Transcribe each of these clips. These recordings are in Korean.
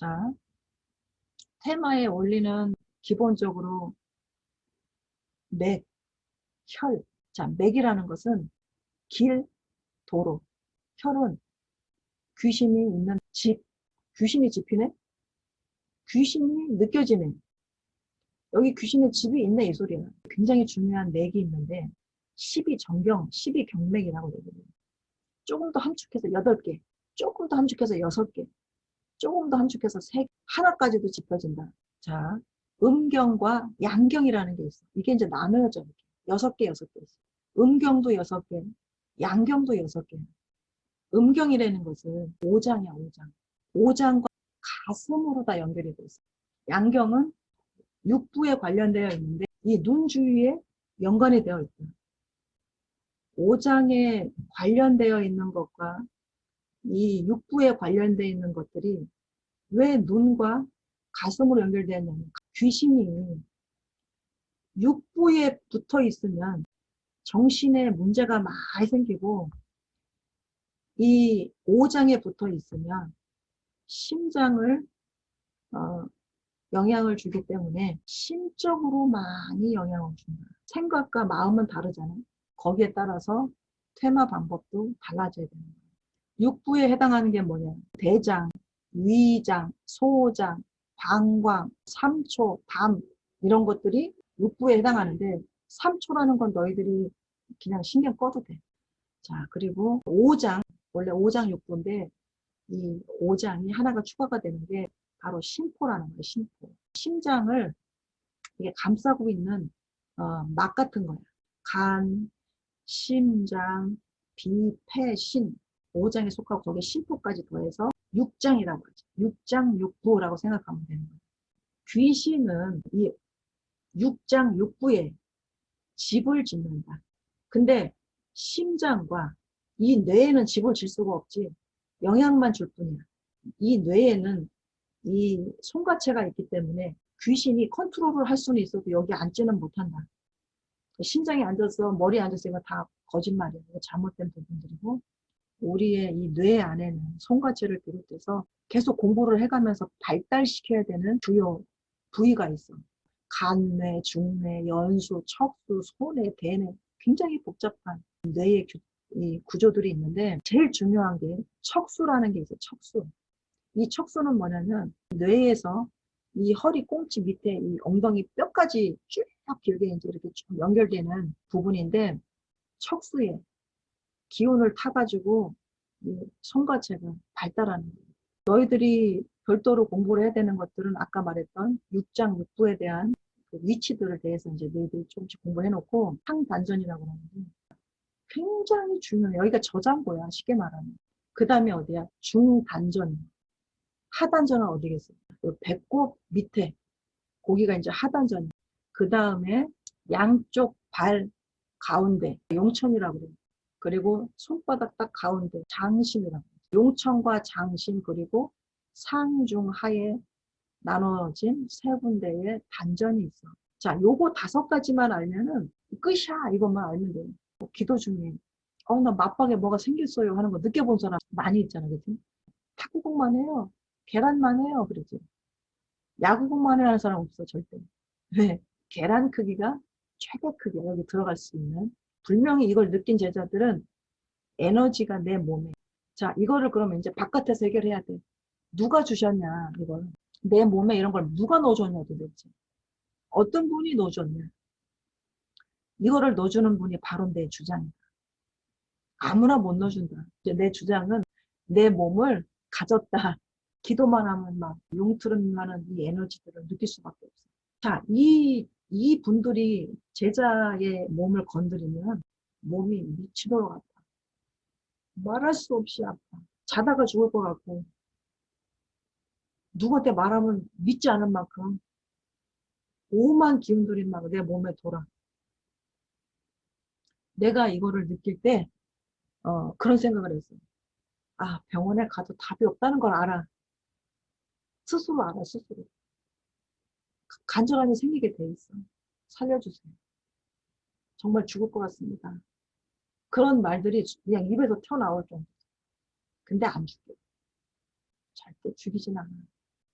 자, 테마에 올리는 기본적으로 맥, 혈. 자, 맥이라는 것은 길, 도로. 혈은 귀신이 있는 집. 귀신이 집히네? 귀신이 느껴지네. 여기 귀신의 집이 있네, 이 소리야. 굉장히 중요한 맥이 있는데, 12 정경, 12 경맥이라고 얘기해요. 조금 더 함축해서 8개, 조금 더 함축해서 6개, 조금 더 함축해서 3개, 하나까지도 짚어진다. 자, 음경과 양경이라는 게 있어. 이게 이제 나눠져. 이렇게. 6개, 6개 있어. 음경도 6개, 양경도 6개. 음경이라는 것은 5장이야, 5장. 5장과 가슴으로 다 연결이 돼 있어. 양경은 육부에 관련되어 있는데 이 눈 주위에 연관이 되어 있다. 5장에 관련되어 있는 것과 이 육부에 관련되어 있는 것들이 왜 눈과 가슴으로 연결되어 있냐면 귀신이 육부에 붙어 있으면 정신에 문제가 많이 생기고 이 5장에 붙어 있으면 심장을 어, 영향을 주기 때문에 심적으로 많이 영향을 준다. 생각과 마음은 다르잖아. 거기에 따라서 퇴마 방법도 달라져야 거예요. 육부에 해당하는 게 뭐냐? 대장, 위장, 소장, 방광, 삼초, 담 이런 것들이 육부에 해당하는데 삼초라는 건 너희들이 그냥 신경 꺼도 돼. 자, 그리고 5장, 원래 5장 육부인데 이 5장이 하나가 추가가 되는 게 바로 심포라는 거예요. 심포. 심장을 이게 감싸고 있는 어, 막 같은 거야. 간, 심장, 비, 폐, 신 5장에 속하고 거기에 심포까지 더해서 6장이라고 하죠. 6장, 6부라고 생각하면 되는 거예요. 귀신은 이 6장, 6부에 집을 짓는다. 근데 심장과 이 뇌에는 집을 질 수가 없지. 영향만 줄 뿐이야. 이 뇌에는 이 손가체가 있기 때문에 귀신이 컨트롤을 할 수는 있어도 여기 앉지는 못한다. 심장에 앉아서 머리에 앉아서 이거 다 거짓말이에요. 잘못된 부분들이고 우리의 이 뇌 안에는 손가체를 비롯해서 계속 공부를 해가면서 발달시켜야 되는 주요 부위가 있어. 간뇌, 중뇌, 연수, 척수, 소뇌, 대뇌 굉장히 복잡한 뇌의 구, 이 구조들이 있는데 제일 중요한 게 척수라는 게 있어요. 척수. 이 척수는 뭐냐면 뇌에서 이 허리 꽁치 밑에 이 엉덩이 뼈까지 쭉 길게 이제 이렇게 쭉 연결되는 부분인데 척수에 기운을 타가지고 이 손가체가 발달하는 거예요. 너희들이 별도로 공부를 해야 되는 것들은 아까 말했던 6장 6부에 대한 그 위치들에 대해서 이제 너희들이 조금씩 공부해놓고 상단전이라고 하는데 굉장히 중요해. 여기가 저장고야 쉽게 말하면. 그 다음에 어디야? 중단전. 하단전은 어디겠어요? 배꼽 밑에 고기가 이제 하단전. 그 다음에 양쪽 발 가운데 용천이라고 그래요. 그리고 손바닥 딱 가운데 장심이라고. 용천과 장심 그리고 상중 하에 나눠진 세 군데의 단전이 있어. 자, 요거 다섯 가지만 알면은 끝이야. 이것만 알면 돼. 기도 중에 어, 나 맞박에 뭐가 생겼어요 하는 거 느껴본 사람 많이 있잖아. 그치? 탁구공만 해요. 계란만 해요. 그러지. 야구공만 해 하는 사람 없어. 절대. 왜? 계란 크기가 최대 크기야. 여기 들어갈 수 있는. 분명히 이걸 느낀 제자들은 에너지가 내 몸에. 자, 이거를 그러면 이제 바깥에서 해결해야 돼. 누가 주셨냐, 이걸. 내 몸에 이런 걸 누가 넣어줬냐, 도대체. 어떤 분이 넣어줬냐. 이거를 넣어주는 분이 바로 내 주장이다. 아무나 못 넣어준다. 내 주장은 내 몸을 가졌다. 기도만 하면 막 용트름하는 이 에너지들을 느낄 수밖에 없어. 자, 이, 이 분들이 제자의 몸을 건드리면 몸이 미치도록 아파. 말할 수 없이 아파. 자다가 죽을 것 같고, 누구한테 말하면 믿지 않을 만큼 오만 기운들이 막내 몸에 돌아. 내가 이거를 느낄 때, 어, 그런 생각을 했어요. 아, 병원에 가도 답이 없다는 걸 알아. 스스로 알아, 스스로. 간절함이 생기게 돼 있어. 살려주세요. 정말 죽을 것 같습니다. 그런 말들이 그냥 입에서 튀어나올 정도. 근데 안 죽여. 절대 죽이진 않아.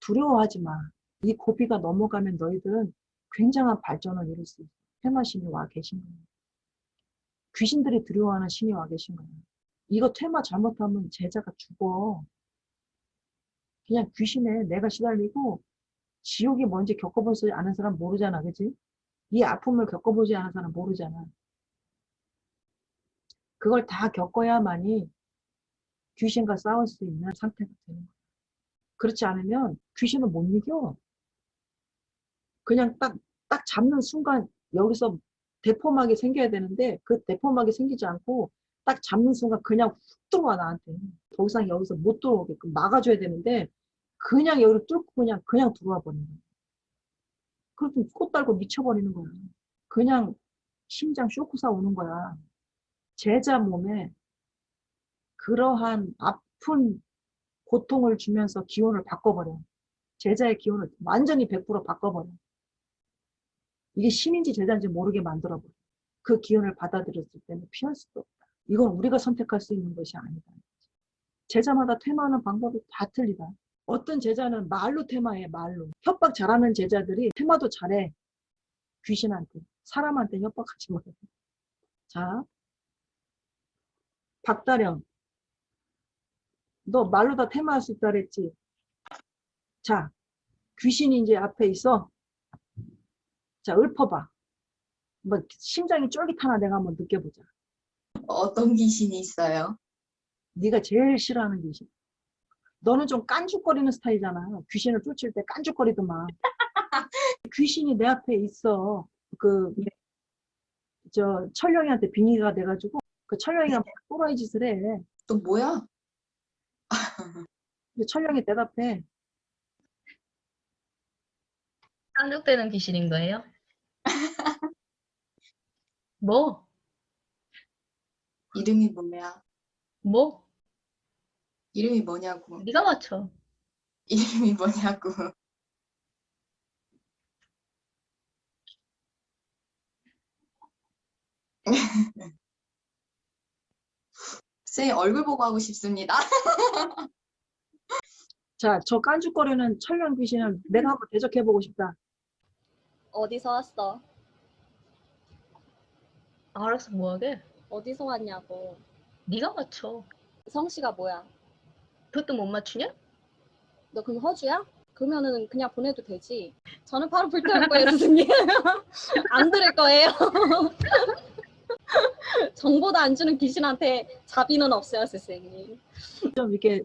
두려워하지 마. 이 고비가 넘어가면 너희들은 굉장한 발전을 이룰 수 있어. 퇴마신이 와 계신 거야. 귀신들이 두려워하는 신이 와 계신 거야. 이거 퇴마 잘못하면 제자가 죽어. 그냥 귀신에 내가 시달리고 지옥이 뭔지 겪어보지 않은 사람 모르잖아. 그지? 이 아픔을 겪어보지 않은 사람 모르잖아. 그걸 다 겪어야만이 귀신과 싸울 수 있는 상태가 되는 거야. 그렇지 않으면 귀신은 못 이겨. 그냥 딱, 딱 잡는 순간 여기서 대포막이 생겨야 되는데 그 대포막이 생기지 않고 딱 잡는 순간 그냥 훅 들어와 나한테. 더 이상 여기서 못 들어오게끔 막아줘야 되는데 그냥 여기를 뚫고 그냥 그냥 들어와 버리는 거야. 그렇게 꽃 달고 미쳐버리는 거야. 그냥 심장 쇼크사 오는 거야. 제자 몸에 그러한 아픈 고통을 주면서 기운을 바꿔버려. 제자의 기운을 완전히 100% 바꿔버려. 이게 신인지 제자인지 모르게 만들어버려. 그 기운을 받아들였을 때는 피할 수도 없다. 이건 우리가 선택할 수 있는 것이 아니다. 제자마다 퇴마하는 방법이 다 틀리다. 어떤 제자는 말로 퇴마해, 말로. 협박 잘하는 제자들이 퇴마도 잘해. 귀신한테. 사람한테 협박하지 말고. 자, 박다령. 너 말로 다 퇴마할 수 있다 그랬지? 자, 귀신이 이제 앞에 있어. 자, 읊어봐. 뭐, 심장이 쫄깃하나 내가 한번 느껴보자. 어떤 귀신이 있어요? 네가 제일 싫어하는 귀신. 너는 좀 깐죽거리는 스타일이잖아. 귀신을 쫓을 때 깐죽거리더만. 귀신이 내 앞에 있어. 그, 저, 철령이한테 빙의가 돼가지고, 그 철령이가 막 또라이 짓을 해. 또 뭐야? 근데 철령이 대답해. 상륙되는 귀신인 거예요? 뭐? 이름이 뭐야? 뭐? 이름이 뭐냐고. 네가 맞춰. 이름이 뭐냐고. 쌤 얼굴 보고 하고 싶습니다. 자, 저 깐죽거리는 철령 귀신을 내가 한번 대적해보고 싶다. 어디서 왔어? 알아서 뭐하게? 어디서 왔냐고. 네가 맞춰. 성씨가 뭐야? 그것도 못 맞추냐? 너 그럼 허주야? 그러면은 그냥 보내도 되지. 저는 바로 불태울 거예요, 스승님. 안 들을 거예요. 정보도 안 주는 귀신한테 자비는 없어요, 스승님. 좀 이렇게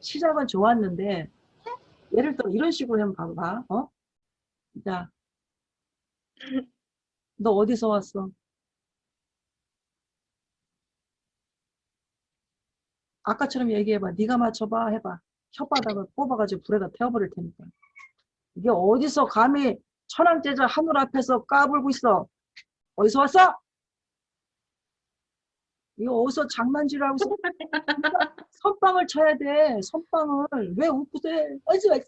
시작은 좋았는데, 예를 들어 이런 식으로 한번 봐봐, 어? 자, 너 어디서 왔어? 아까처럼 얘기해봐. 네가 맞춰봐. 해봐. 혓바닥을 뽑아가지고 불에다 태워버릴 테니까. 이게 어디서 감히 천황제자 하늘 앞에서 까불고 있어? 어디서 왔어? 이거 어디서 장난질하고? 선빵을 쳐야 돼. 선빵을. 왜 웃고세? 어디서 왔어?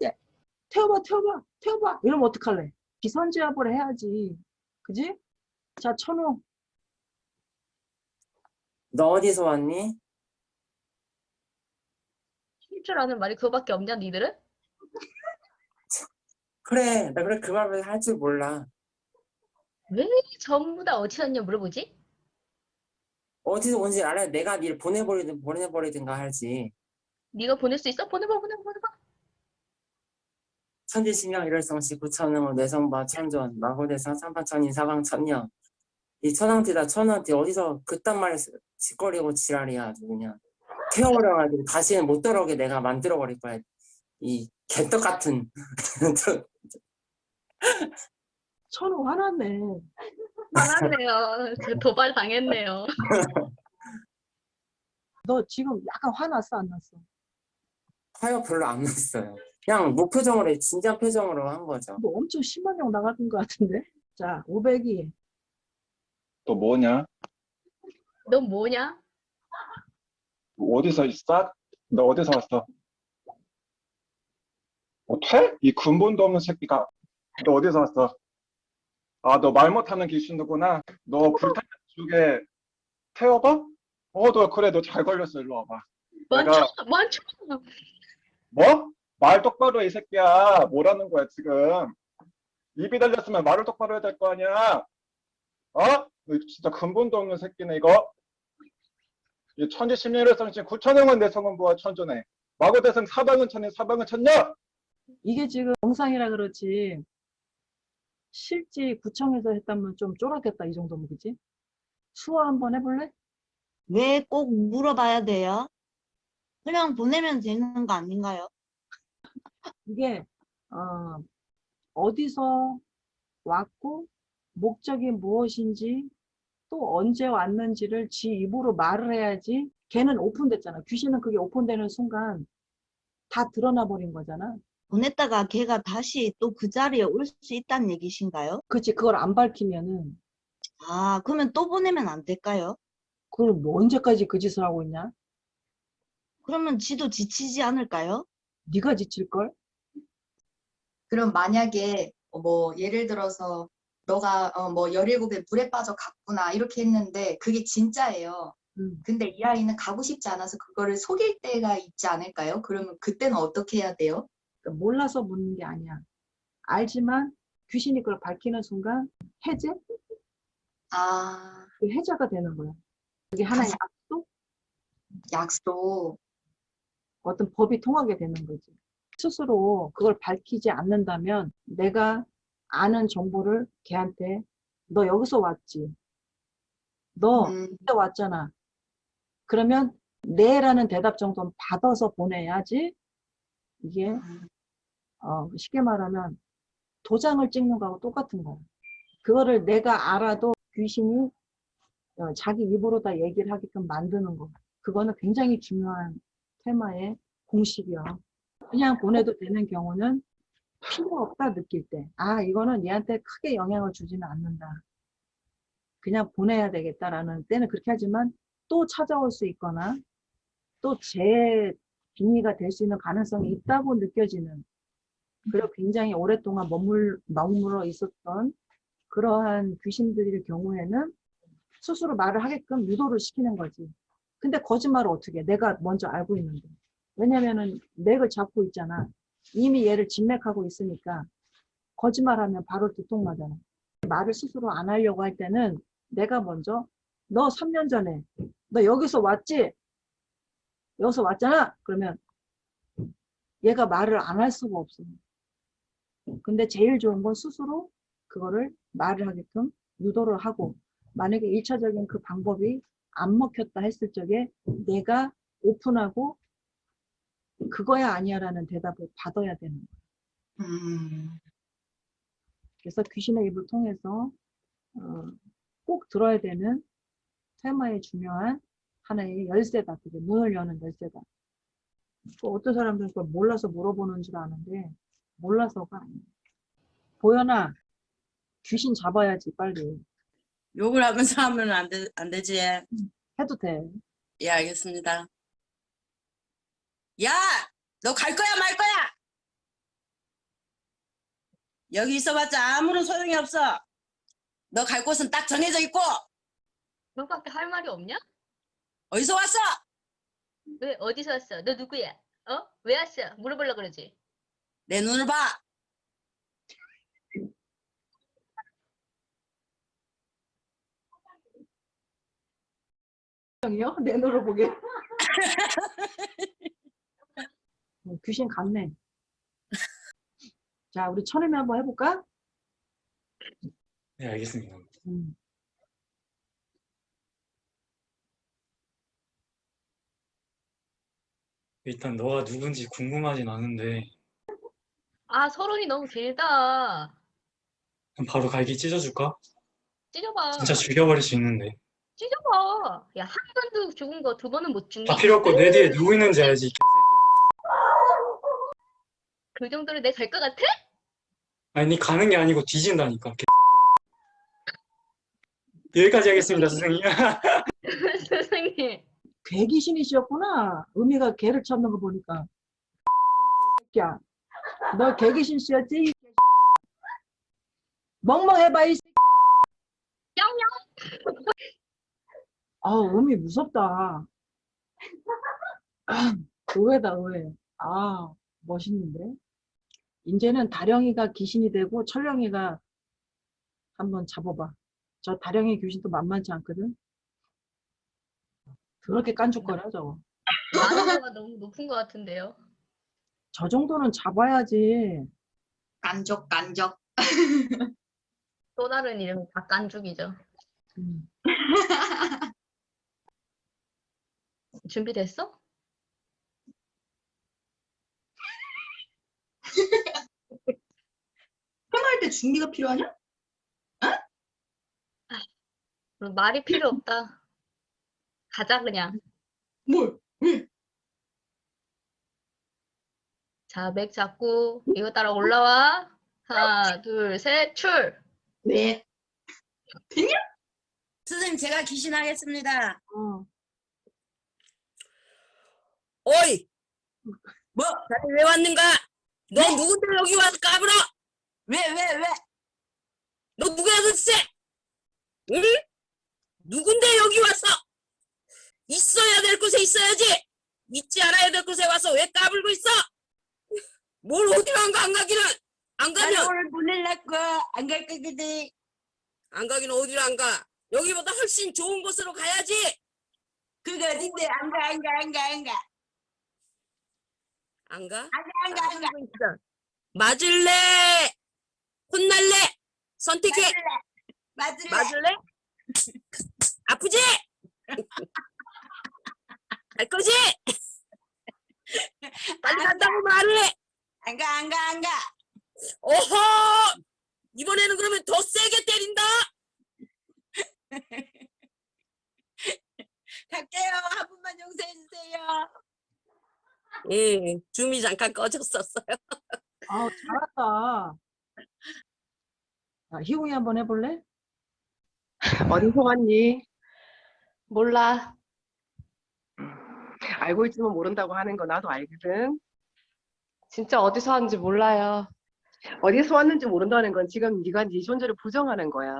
태워봐, 태워봐, 태워봐. 이러면 어떡할래? 기선제압을 해야지. 그지? 자, 천우. 너 어디서 왔니? 할줄 아는 말이 그거밖에 없냐, 니들은? 그래, 나 그래 그 말을 할 줄 몰라. 왜 전부 다 어디 왔냐 물어보지? 어디서 온지 알아야 내가 니를 보내버리든 보내버리든가 할지. 네가 보낼 수 있어? 보내봐, 보내봐, 보내봐. 천지신명 일월성시 구천응호 내성바 천존 마고대성 삼파천인 사방천녀 이 천왕티다 천왕티 어디서 그딴 말 짓거리고 지랄이야 아주 그냥 태워버려가지고 다시는 못 들어오게 내가 만들어버릴 거야 이 개떡 같은 천우 화났네. 화났네요. 저 도발 당했네요. 너 지금 약간 화났어, 안 났어? 화요 별로 안 났어요 그냥 무표정으로 진지한 표정으로 한 거죠 너 엄청 심한 형 나갔던 것 같은데? 자, 500이. 또 뭐냐? 넌 뭐냐? 어디서 있어? 너 어디서 왔어? 어, 퇴? 이 근본도 없는 새끼가 너 어디서 왔어? 아, 너 말 못하는 귀신이구나. 너 불타는 쪽에 태워봐? 어, 너 그래, 너 잘 걸렸어. 일로 와봐. 내가 많죠? 뭐? 말 똑바로 해, 이 새끼야. 뭐라는 거야, 지금. 입이 달렸으면 말을 똑바로 해야 될 거 아니야. 어? 너 진짜 근본도 없는 새끼네, 이거. 이 천지 심리일성 지금 구천형은 내성은 뭐야, 천조네. 마고대성 사방은 천이 사방은 천녀! 이게 지금 영상이라 그렇지 실제 구청에서 했다면 좀 쫄았겠다 이 정도면 그지? 수화 한번 해볼래? 왜 꼭 물어봐야 돼요? 그냥 보내면 되는 거 아닌가요? 이게 어, 어디서 왔고 목적이 무엇인지 또 언제 왔는지를 지 입으로 말을 해야지 걔는 오픈됐잖아 귀신은 그게 오픈되는 순간 다 드러나 버린 거잖아 보냈다가 걔가 다시 또 그 자리에 올 수 있다는 얘기신가요? 그치 그걸 안 밝히면은 아, 그러면 또 보내면 안 될까요? 그걸 뭐 언제까지 그 짓을 하고 있냐 그러면 지도 지치지 않을까요? 네가 지칠 걸 그럼 만약에 어, 뭐 예를 들어서 너가 어, 뭐 17에 물에 빠져 갔구나 이렇게 했는데 그게 진짜예요. 음. 근데 이 아이는 가고 싶지 않아서 그거를 속일 때가 있지 않을까요? 그러면 그때는 어떻게 해야 돼요? 그러니까 몰라서 묻는 게 아니야 알지만 귀신이 그걸 밝히는 순간 해제? 아, 그 해제가 되는 거야 그게 하나의 약속? 약속. 어떤 법이 통하게 되는 거지. 스스로 그걸 밝히지 않는다면 내가 아는 정보를 걔한테 너 여기서 왔지. 너 음, 왔잖아. 그러면 네라는 대답 정도는 받아서 보내야지 이게 어, 쉽게 말하면 도장을 찍는 거하고 똑같은 거야. 그거를 내가 알아도 귀신이 어, 자기 입으로 다 얘기를 하게끔 만드는 거. 그거는 굉장히 중요한 테마의 공식이야. 그냥 보내도 되는 경우는 필요 없다 느낄 때. 아, 이거는 얘한테 크게 영향을 주지는 않는다. 그냥 보내야 되겠다라는 때는 그렇게 하지만 또 찾아올 수 있거나 또 제 빙의가 될 수 있는 가능성이 있다고 느껴지는 그리고 굉장히 오랫동안 머물, 머물러 있었던 그러한 귀신들의 경우에는 스스로 말을 하게끔 유도를 시키는 거지. 근데 거짓말을 어떻게 해? 내가 먼저 알고 있는데. 왜냐면은 맥을 잡고 있잖아. 이미 얘를 진맥하고 있으니까 거짓말하면 바로 들통나잖아. 말을 스스로 안 하려고 할 때는 내가 먼저 너 3년 전에 너 여기서 왔지? 여기서 왔잖아? 그러면 얘가 말을 안 할 수가 없어. 근데 제일 좋은 건 스스로 그거를 말을 하게끔 유도를 하고 만약에 일차적인그 방법이 안 먹혔다 했을 적에 내가 오픈하고 그거야 아니야라는 대답을 받아야 되는 거야. 음, 그래서 귀신의 입을 통해서 어, 꼭 들어야 되는 테마의 중요한 하나의 열쇠다. 그게 문을 여는 열쇠다. 그 어떤 사람들은 그걸 몰라서 물어보는 줄 아는데 몰라서가 아니야. 보현아, 귀신 잡아야지 빨리. 욕을 하면서 하면 안, 되, 안 되지. 해도 돼. 예, 알겠습니다. 야! 너 갈 거야, 말 거야? 여기 있어봤자 아무런 소용이 없어. 너 갈 곳은 딱 정해져 있고, 너밖에 할 말이 없냐? 어디서 왔어? 왜 어디서 왔어? 너 누구야? 어? 왜 왔어? 물어보려 그러지. 내 눈을 봐. 이요? 내 눈으로 보게. 어, 귀신 같네. 자, 우리 천음이 한번 해볼까? 네, 알겠습니다. 음. 일단 너가 누군지 궁금하진 않은데 아, 서론이 너무 길다. 그럼 바로 갈기 찢어줄까? 찢어봐. 진짜 죽여버릴 수 있는데 찢어봐. 야, 한 번도 죽은 거 두 번은 못 죽니? 다 필요 없고 내 뒤에 누구 있는지 알지 이 그 정도로 내갈것 같아? 아니 니 가는 게 아니고 뒤진다니까. 여기까지 하겠습니다 선생님 선생님. 개귀신이셨구나. 의미가 개를 찾는 거 보니까. 야, 너 개귀신 씨였지? 멍멍해봐 이. 뿅뿅. 아, 의미 무섭다. 아, 의외다 의외. 아, 멋있는데? 이제는 다령이가 귀신이 되고 철령이가 한번 잡아봐. 저 다령이 귀신도 만만치 않거든? 그렇게 깐죽거려, 저거. 난이도가 너무 높은 것 같은데요. 저 정도는 잡아야지. 깐족 깐족. 또 다른 이름이 닭간죽이죠. 음. 준비됐어? 생활할 때 준비가 필요하냐? 그럼 말이 필요 없다. 가자 그냥. 뭘? 자, 맥 잡고 이거 따라 올라와. 하나, 둘, 셋, 출. 왜? 선생님 제가 귀신하겠습니다. 어. 어이! 뭐? 자네 왜 왔는가? 너 누군데 여기 와서 까불어? 왜, 왜, 왜? 너 누구야 도대체? 응? 누군데 여기 왔어? 있어야 될 곳에 있어야지! 있지 않아야 될 곳에 와서 왜 까불고 있어? 뭘 어디로 안 가, 안 가기는? 안 가면? 오늘 보내려고 안 갈 거거든. 안 가기는 어디로 안 가? 여기보다 훨씬 좋은 곳으로 가야지! 그거 어딘데? 안 가, 안 가, 안 가, 안 가. 안 가? 안 가, 안 가, 안 가. 맞을래? 혼날래? 선택해. 맞을래? 맞을래? 아프지? 갈 거지? 빨리 간다고 말을 해. 안 가, 안 가, 안 가. 오호! 이번에는 그러면 더 세게 때린다. 갈게요. 한 분만 용서해 주세요. 예, 줌이 잠깐 꺼졌었어요. 아, 잘한다. 아, 희웅이 한번 해볼래? 어디서 왔니? 몰라. 알고 있지만 모른다고 하는 거 나도 알거든. 진짜 어디서 왔는지 몰라요. 어디서 왔는지 모른다는 건 지금 네가 네 존재를 부정하는 거야.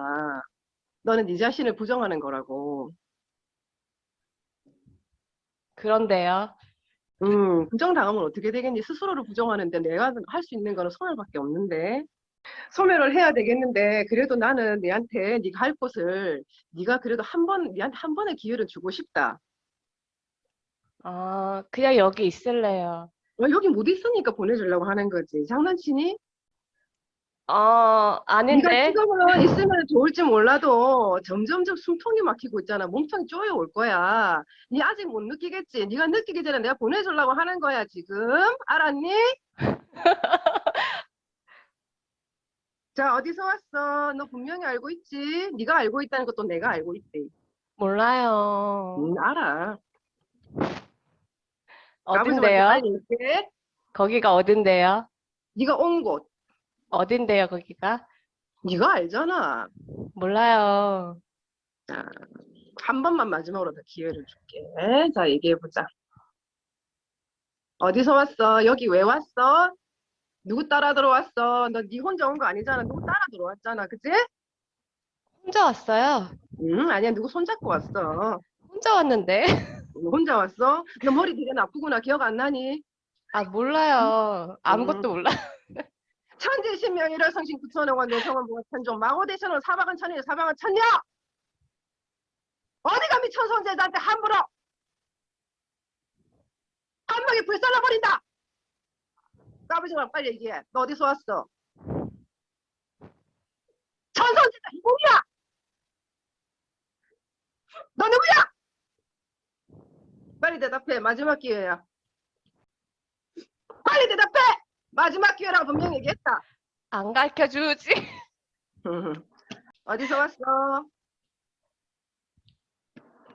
너는 네 자신을 부정하는 거라고. 그런데요. 음, 부정당하면 어떻게 되겠니? 스스로를 부정하는데 내가 할 수 있는 거는 소멸밖에 없는데. 소멸을 해야 되겠는데 그래도 나는 내한테 네가 할 곳을 네가 그래도 한 번, 네한테 한 번의 기회를 주고 싶다. 아, 그냥 여기 있을래요. 어, 여기 못 있으니까 보내주려고 하는 거지. 장난치니? 어, 네가 아닌데. 지금은 있으면 좋을지 몰라도 점점점 숨통이 막히고 있잖아. 몸통이 쪼여 올 거야. 네 아직 못 느끼겠지. 네가 느끼기 전에 내가 보내주려고 하는 거야 지금. 알았니? 자 어디서 왔어? 너 분명히 알고 있지. 네가 알고 있다는 것도 내가 알고 있지. 몰라요. 응 알아. 까불지 말고 어딘데요? 빨리 얘기해. 거기가 어딘데요? 네가 온 곳. 어딘데요, 거기가? 네가 알잖아. 몰라요. 한 번만 마지막으로 더 기회를 줄게. 자, 얘기해보자. 어디서 왔어? 여기 왜 왔어? 누구 따라 들어왔어? 너 네 혼자 온 거 아니잖아. 누구 따라 들어왔잖아. 그치? 혼자 왔어요. 응, 아니야. 누구 손잡고 왔어. 혼자 왔는데. 누구 혼자 왔어? 너 머리 되게 나쁘구나. 기억 안 나니? 아, 몰라요. 아무것도 몰라. 천지 신명 일월 성신 구천원원 내성원 보가 천종 망호대천원 사방은 천이요 사방은 천녀! 어디 감히 천성제자한테 함부로 한 방에 불살라 버린다! 까불지 마 빨리 얘기해 너 어디서 왔어? 천성제자 누구야? 너 누구야? 빨리 대답해 마지막 기회야 빨리 대답해! 마지막 기회라고 분명히 얘기했다 안 가르쳐 주지. 어디서 왔어?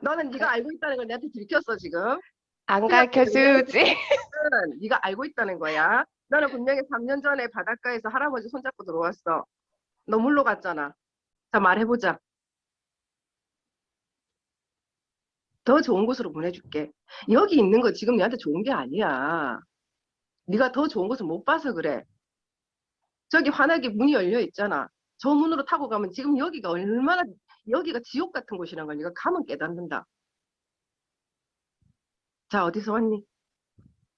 너는 네가 알고 있다는 걸 내한테 들켰어 지금. 안 가르쳐 주지. 는 네가 알고 있다는 거야. 너는 분명히 3년 전에 바닷가에서 할아버지 손잡고 들어왔어. 너 물로 갔잖아. 자 말해보자. 더 좋은 곳으로 보내줄게. 여기 있는 거 지금 내한테 좋은 게 아니야. 네가 더 좋은 곳을 못 봐서 그래. 저기 환하게 문이 열려 있잖아. 저 문으로 타고 가면 지금 여기가 얼마나 여기가 지옥 같은 곳이란 걸 네가 가면 깨닫는다. 자 어디서 왔니?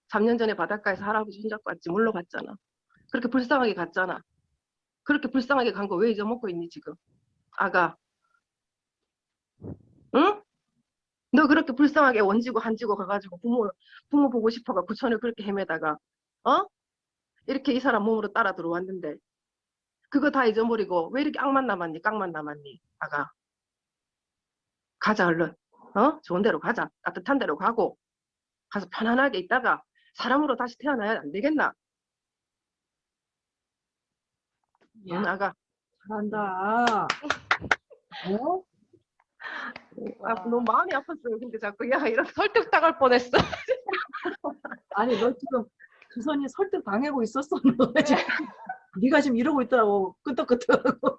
3년 전에 바닷가에서 할아버지 손잡고 왔지 물러갔잖아. 그렇게 불쌍하게 갔잖아. 그렇게 불쌍하게 간 거 왜 잊어먹고 있니 지금? 아가. 응? 너 그렇게 불쌍하게 원지고 한지고 가가지고 부모 부모 보고 싶어가 구천을 그렇게 헤매다가 어? 이렇게 이 사람 몸으로 따라 들어왔는데 그거 다 잊어버리고 왜 이렇게 악만 남았니? 깡만 남았니? 아가. 가자 얼른. 어? 좋은 데로 가자. 따뜻한 데로 가고 가서 편안하게 있다가 사람으로 다시 태어나야 안 되겠나? 야, 응, 아가. 잘한다. 어? 아, 너무 마음이 아팠어요. 근데 자꾸 야 이런 설득당할 뻔했어. 아니 너 지금 주선이 설득 당하고 있었어. 너 지금. 네가 지금 이러고 있더라고. 끄떡끄떡하고.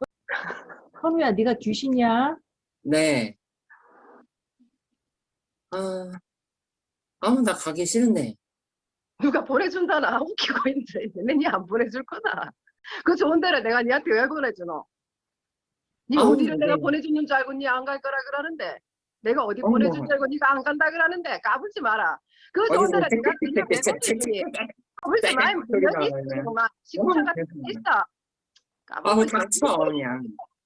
현우야, 네가 귀신이야? 네. 아, 아무 나 가기 싫은데. 누가 보내준다나 웃기고 있는데 내니 안 보내줄 거다. 그 좋은 데를 내가 니한테 왜 보내주노? 니 아우, 어디를 내가 네. 보내주는 줄 알고 니 안 갈 거라 그러는데 내가 어디 어머. 보내줄 줄 알고 니가 안 간다 그러는데 까불지 마라. 그 어디서 데를 내가 그냥 왜 보내주니? 까불지 마. 여기 나네. 있어. 막 시구청 같은 데 있어. 까불지 마. 닥쳐 그냥.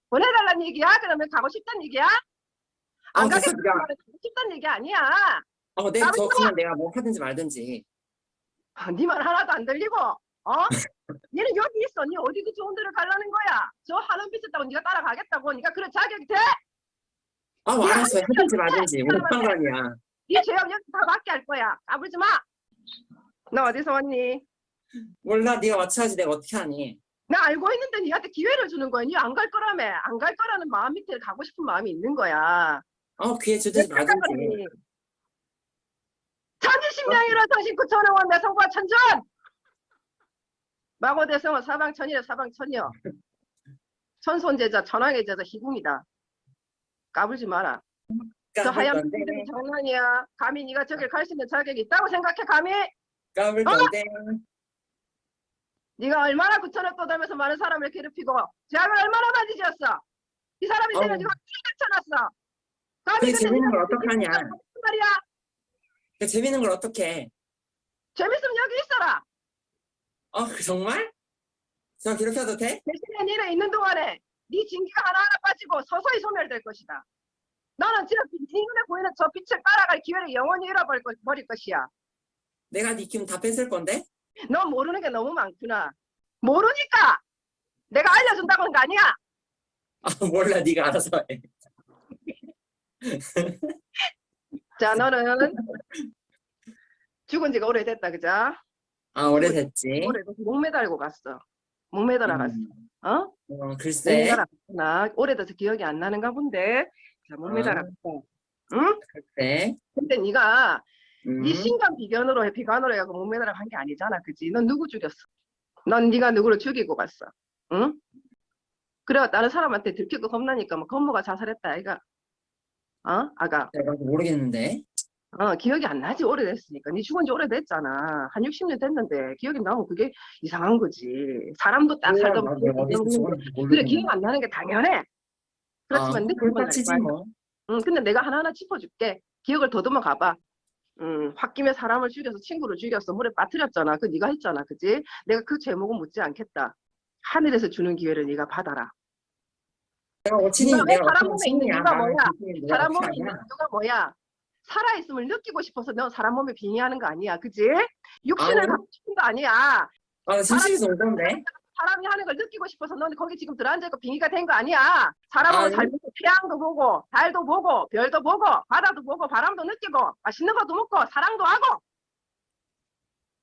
보내달라는 얘기야? 그러면 가고 싶다는 얘기야? 아, 안 됐어, 가겠다는 네가. 말은 가고 싶다는 얘기 아니야. 아, 내, 저 그냥 내가 뭐 하든지 말든지. 아, 니말 하나도 안 들리고, 어? 얘는 여기 있어. 니 어디도 좋은 데를 가려는 거야. 저 하늘 빛있다고 니가 따라가겠다고. 니가 그런 자격이 돼? 아, 뭐 야, 알았어. 하든지 말든지. 뭐 상관이야. 니 죄업 여기 다 받게 할 거야. 까불지 마. 너 어디서 왔니? 몰라, 네가 맞춰야지 내가 어떻게 하니. 나 알고 있는데 니한테 기회를 주는 거야. 니 안 갈 거라며. 안 갈 거라는 마음 밑에 가고 싶은 마음이 있는 거야. 아, 기회 주든지 말든지. 천지신명이로 정신구천원 원내 성과 천전! 마고 대성은 사방천이래 사방천이여. 천손제자 천왕의 제자 희궁이다. 까불지 마라. 저 하얀 분들이 장난이야. 감히 네가 저길 갈 수 있는 자격이 있다고 생각해 감히? 까불 어? 건데. 네가 얼마나 구천을 떠돌면서 많은 사람을 괴롭히고 죄악을 얼마나 많이 지었어. 이 사람이 되면. 네가 쳐놨어. 감히 근데 재밌는 걸 어떡하냐. 말이야? 그 재밌는 걸 어떻게? 재밌으면 여기 있어라. 어, 그 정말? 저 그렇게 해도 돼? 대신에 니네 있는 동안에 네 진기가 하나하나 빠지고 서서히 소멸될 것이다. 너는 지금 네 눈에 보이는 저 빛을 따라갈 기회를 영원히 잃어버릴 것- 것이야. 내가 네 기운 다 뺏을 건데? 너 모르는 게 너무 많구나. 모르니까 내가 알려준다고 하는 거 아니야. 아, 몰라. 네가 알아서 해. 자, 너는 죽은 지가 오래됐다, 그죠? 아, 오래됐지. 오래돼서 목 매달고 갔어. 목 매달아 갔어. 음, 어? 어, 목 글쎄. 매달아 갔구나. 오래돼서 기억이 안 나는가 본데. 자, 목 매달아 아. 갔어. 응? 글쎄. 근데 네가 음. 네 신간 비견으로 해 비관으로 해갖고 목 매달아 간 게 아니잖아, 그지? 넌 누구 죽였어? 넌 네가 누구를 죽이고 갔어, 응? 그래 다른 사람한테 들키고 겁나니까 뭐 건모가 자살했다, 아이가? 어, 아가? 내가 모르겠는데. 어, 기억이 안 나지 오래됐으니까. 네 죽은 지 오래됐잖아. 한 60년 됐는데 기억이 나면 그게 이상한 거지. 사람도 딱 살다 나 보면 그래. 기억 안 나는 게 당연해. 그렇지만 네날 꼴딱지지 거야. 뭐. 응, 근데 내가 하나하나 짚어줄게. 기억을 더듬어 가봐. 응, 홧김에 사람을 죽여서 친구를 죽였어. 물에 빠뜨렸잖아. 그 네가 했잖아. 그지? 내가 그 제목은 묻지 않겠다. 하늘에서 주는 기회를 네가 받아라. 내가 어친이 내가 사람 몸에 있는 나는 뭐야? 사람 몸에 있는? 이유가 뭐야? 살아있음을 느끼고 싶어서 너 사람 몸에 빙의하는 거 아니야. 그지? 육신을 아니. 갖고 싶은 거 아니야. 아, 온 건데. 사람이 하는 걸 느끼고 싶어서 너는 거기 지금 들어앉아있고 빙의가 된 거 아니야. 사람으로 아니. 살면서 태양도 보고 달도 보고 별도 보고 바다도 보고 바람도 느끼고 맛있는 것도 먹고 사랑도 하고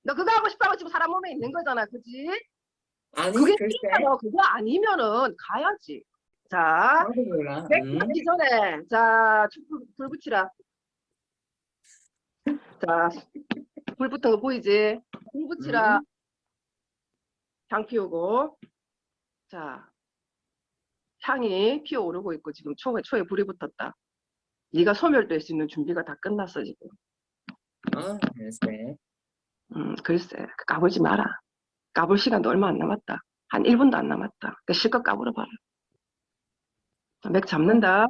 너 그거 하고 싶다고 지금 사람 몸에 있는 거잖아. 그지? 아니, 그게 글쎄. 진짜 너 그거 아니면은 가야지. 자, 음. 하기 전에 자, 불, 불 붙이라. 자, 불 붙은 거 보이지? 불 붙이라. 음. 향 피우고. 자, 향이 피어오르고 있고 지금 초에 초에 불이 붙었다. 네가 소멸될 수 있는 준비가 다 끝났어 지금. 아, 글쎄. 음, 글쎄, 까불지 마라. 까불 시간도 얼마 안 남았다. 한 1분도 안 남았다. 그 실컷 까불어 봐라. 맥 잡는다.